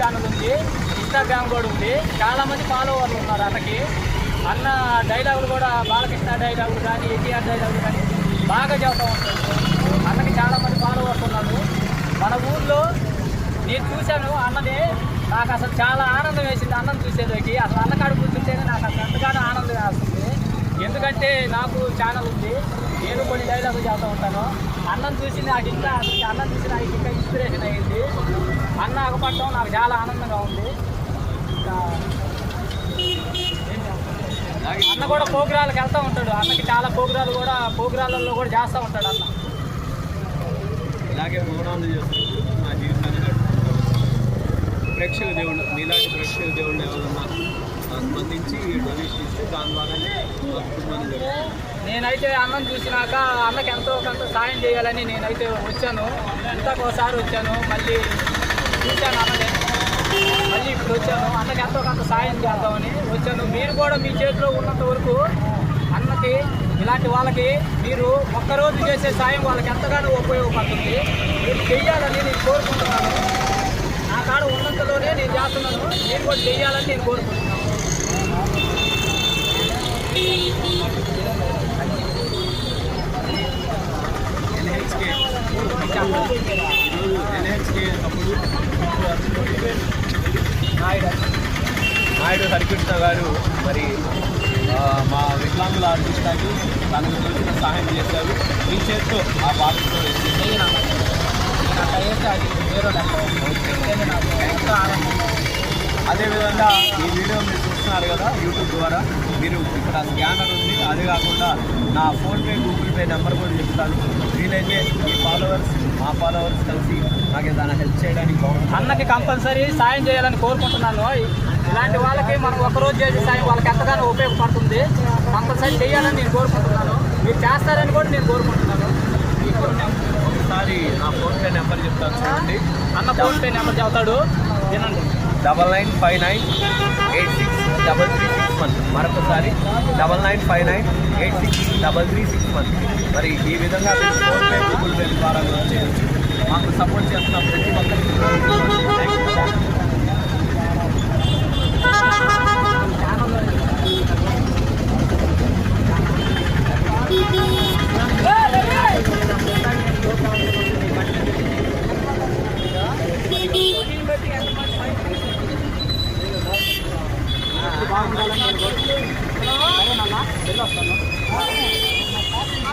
Channel ఉంది Instagram కూడా ఉంది. చాలామంది ఫాలోవర్లు ఉన్నారు అన్నకి. అన్న డైలాగులు కూడా బాలకృష్ణ డైలాగులు కానీ ఎన్టీఆర్ డైలాగులు కానీ బాగా చెబుతూ ఉంటాడు. అన్నకి చాలామంది ఫాలోవర్స్ ఉన్నారు. మన ఊళ్ళో నేను చూశాను అన్నది నాకు అసలు చాలా ఆనందం వేసింది అన్నం చూసేదానికి అసలు అన్నకాడు కూర్చుంటేనే నాకు అసలు ఎంతగానో ఆనందం వేస్తుంది. ఎందుకంటే నాకు ఛానల్ ఉంది. నేను కొన్ని డైలాగులు చేస్తూ ఉంటాను. అన్నం చూసి నాకు ఇంకా అసలు అన్నం చూసి నాకు ఇంకా ఇన్స్పిరేషన్ అయ్యింది. అన్న అగపడటం నాకు చాలా ఆనందంగా ఉంది. ఇంకా అన్న కూడా ప్రోగ్రాలకు వెళ్తూ ఉంటాడు. అన్నకి చాలా ప్రోగ్రాలు కూడా ప్రోగ్రాలలో కూడా చేస్తూ ఉంటాడు అన్న. ఇలాగే ప్రోగ్రాంలు చేస్తున్నప్పుడు నా జీవితాన్ని. ప్రేక్షక దేవుడు నీలాంటి ప్రేక్షక దేవుళ్ళు ఎవరన్నా స్పందించి డొనేషన్ ఇస్తే దాని ద్వారానే నేనైతే అన్నం చూసినాక అన్నకి ఎంతో కొంత సాయం చేయాలని నేనైతే వచ్చాను. ఇంతకు ఒకసారి వచ్చాను. మళ్ళీ చూశాను అన్నని మళ్ళీ ఇప్పుడు వచ్చాను. అన్నకి ఎంతో కొంత సాయం చేద్దామని వచ్చాను. మీరు కూడా మీ చేతిలో ఉన్నంత వరకు అన్నకి ఇలాంటి వాళ్ళకి మీరు ఒక్కరోజు చేసే సాయం వాళ్ళకి ఎంతగానో ఉపయోగపడుతుంది. మీరు చెయ్యాలని నేను కోరుకుంటున్నాను. నా కాడ ఉన్నంతలోనే నేను చేస్తున్నాను. మీరు కూడా చెయ్యాలని నేను కోరుకుంటున్నాను. నాయుడు నాయుడు హరికృష్ణ గారు మరి మా వికలాంగుల ఆర్టిస్టాకి తనకు తోచిన సహాయం చేశారు మీ చేతితో ఆ బాధ్యత వేసి నేను నాకు అయ్యేస్తే అది వేరే నాకు ఎంతో ఆనందం అదేవిధంగా ఈ వీడియో మీరు చూస్తున్నారు కదా యూట్యూబ్ ద్వారా. మీరు ఇక్కడ స్కానర్ ఉంది. అదే కాకుండా నా ఫోన్పే గూగుల్ పే నెంబర్ కూడా చెప్తాను. వీలైతే మీ ఫాలోవర్స్ మా ఫాలోవర్స్ కలిసి నాకు ఏదైనా హెల్ప్ చేయడానికి బాగుంటుంది. అన్నకి కంపల్సరీ సాయం చేయాలని కోరుకుంటున్నాను. ఇలాంటి వాళ్ళకి మనం ఒకరోజు చేసే సాయం వాళ్ళకి ఎంతగానో ఉపయోగపడుతుంది. కంపల్సరీ చేయాలని నేను కోరుకుంటున్నాను. మీరు చేస్తారని కూడా నేను కోరుకుంటున్నాను. ఒకసారి నా ఫోన్పే నెంబర్ చెప్తాను చూడండి. అన్న ఫోన్ పే నెంబర్ చెబుతాడు వినండి. double nine five nine eight six double three six one మరొకసారి double nine five nine eight six double three six one మరి ఈ విధంగా మీరు ఫోన్పే గూగుల్ పే ద్వారా కూడా చేయొచ్చు మాకు సపోర్ట్ చేస్తున్న ప్రతి ఒక్కరికి ఉండాలని